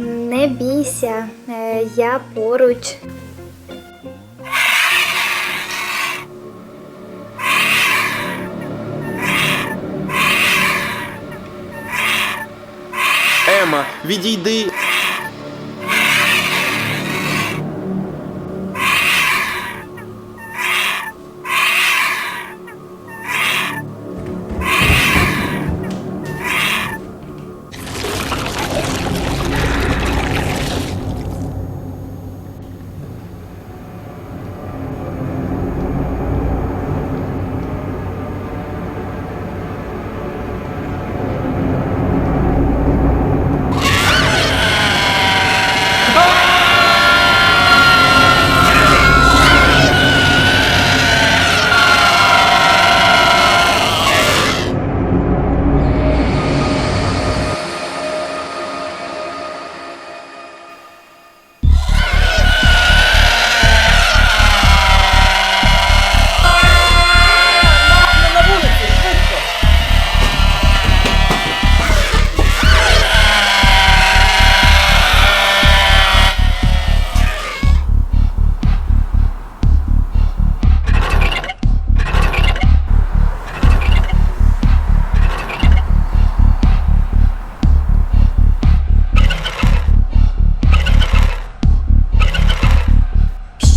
Не бійся, е, я поруч. Ема, відійди.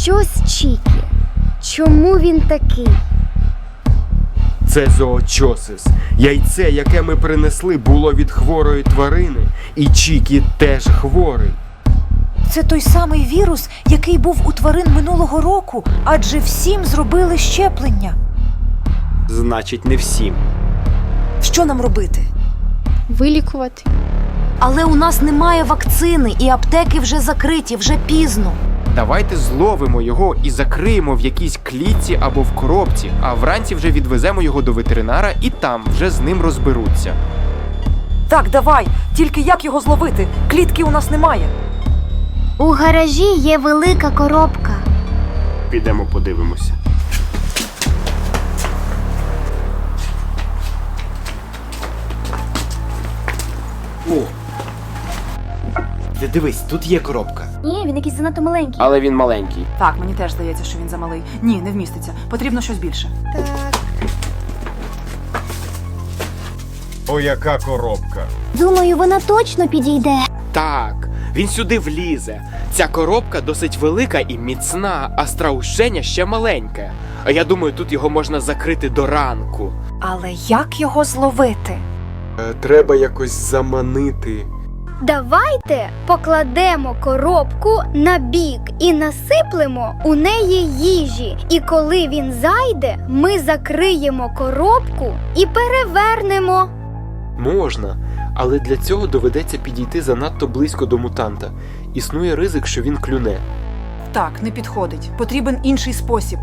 Що з Чікі? Чому він такий? Це зоочосис. Яйце, яке ми принесли, було від хворої тварини, і Чікі теж хворий. Це той самий вірус, який був у тварин минулого року, адже всім зробили щеплення. Значить, не всім. Що нам робити? Вилікувати. Але у нас немає вакцини, і аптеки вже закриті, вже пізно. Давайте зловимо його і закриємо в якійсь клітці або в коробці, а вранці вже відвеземо його до ветеринара і там вже з ним розберуться. Так, давай. Тільки як його зловити? Клітки у нас немає. У гаражі є велика коробка. Підемо подивимося. Дивись, тут є коробка. Ні, він якийсь занадто маленький. Але він маленький. Так, мені теж здається, що він замалий. Ні, не вміститься. Потрібно щось більше. Так. О, яка коробка. Думаю, вона точно підійде. Так, він сюди влізе. Ця коробка досить велика і міцна, а страушення ще маленьке. А я думаю, тут його можна закрити до ранку. Але як його зловити? Е, Треба якось заманити. Давайте покладемо коробку на бік і насиплемо у неї їжі. І коли він зайде, ми закриємо коробку і перевернемо. Можна, але для цього доведеться підійти занадто близько до мутанта. Існує ризик, що він клюне. Так, не підходить. Потрібен інший спосіб.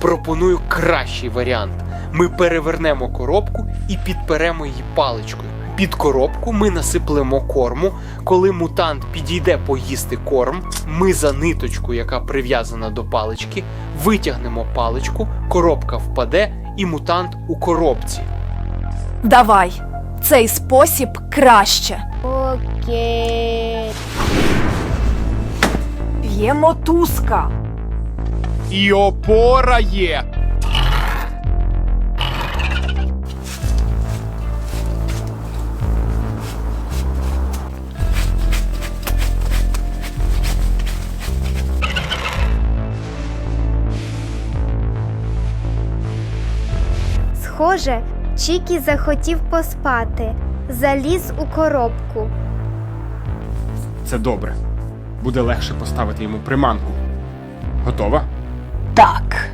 Пропоную кращий варіант. Ми перевернемо коробку і підперемо її паличкою. Під коробку ми насиплемо корму. Коли мутант підійде поїсти корм, ми за ниточку, яка прив'язана до палички, витягнемо паличку, коробка впаде, і мутант у коробці. Давай. Цей спосіб краще. Окей. Є мотузка. І опора є. Схоже, Чікі захотів поспати. Заліз у коробку. Це добре. Буде легше поставити йому приманку. Готова? Так.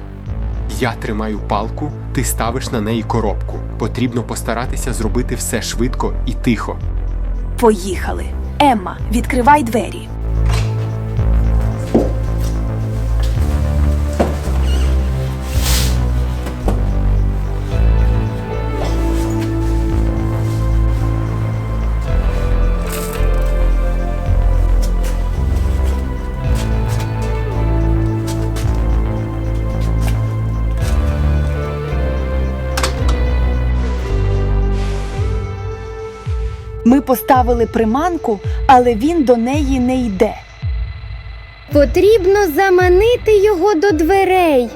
Я тримаю палку, ти ставиш на неї коробку. Потрібно постаратися зробити все швидко і тихо. Поїхали. Емма, відкривай двері. Ми поставили приманку, але він до неї не йде. Потрібно заманити його до дверей.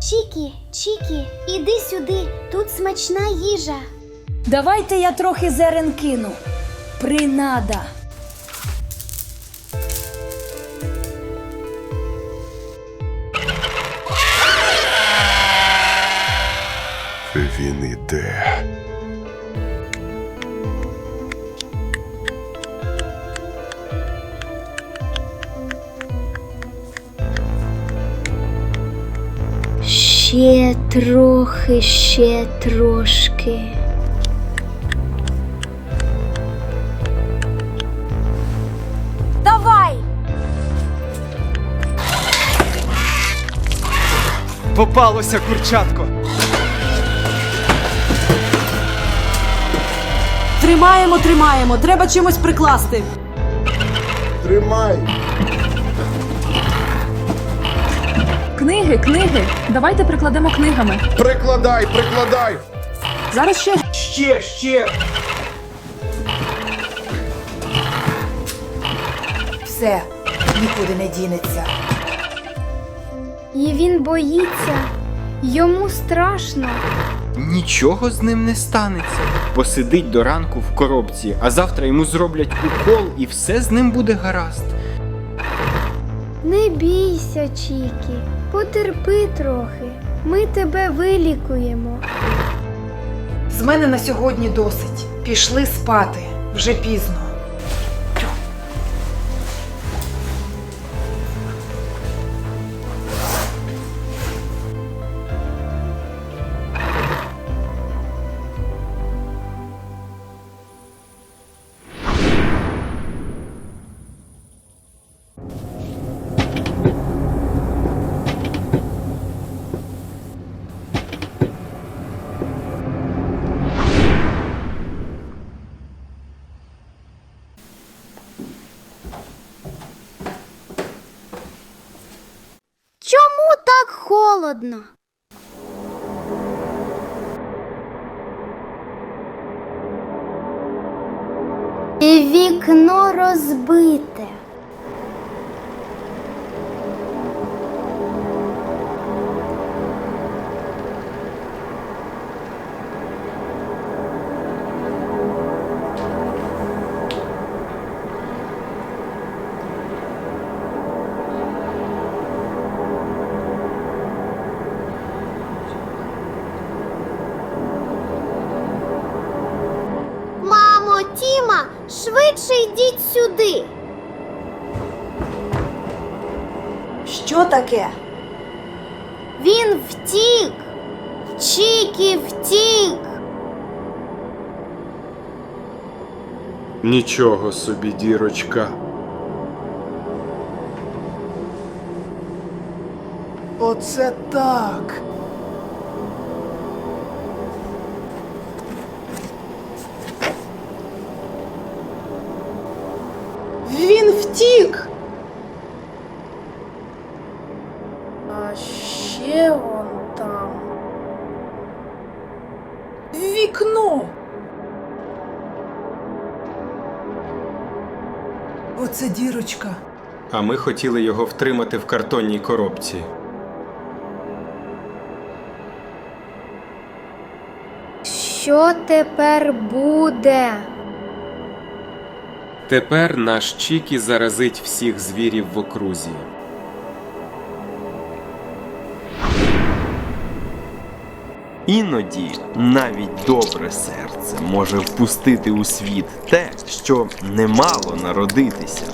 Чікі, Чікі, іди сюди, тут смачна їжа. Давайте я трохи зерен кину. Принада. Він іде. Ще трохи, ще трошки. Давай! Попалося курчатко. Тримаємо, тримаємо. Треба чимось прикласти. Тримай! Книги, книги. Давайте прикладемо книгами. Прикладай, прикладай! Зараз ще. Ще, ще. Все, нікуди не дінеться. І він боїться. Йому страшно. Нічого з ним не станеться. Посидить до ранку в коробці, а завтра йому зроблять укол і все з ним буде гаразд. Не бійся, Чікі. Потерпи трохи. Ми тебе вилікуємо. З мене на сьогодні досить. Пішли спати вже пізно. Холодно? І вікно розбите. Що таке? Він втік. Чікі втік. Нічого собі, дірочка. Оце так. Він втік. Вікно. Оце дірочка. А ми хотіли його втримати в картонній коробці. Що тепер буде? Тепер наш Чікі заразить всіх звірів в окрузі. Іноді навіть добре серце може впустити у світ те, що не мало народитися.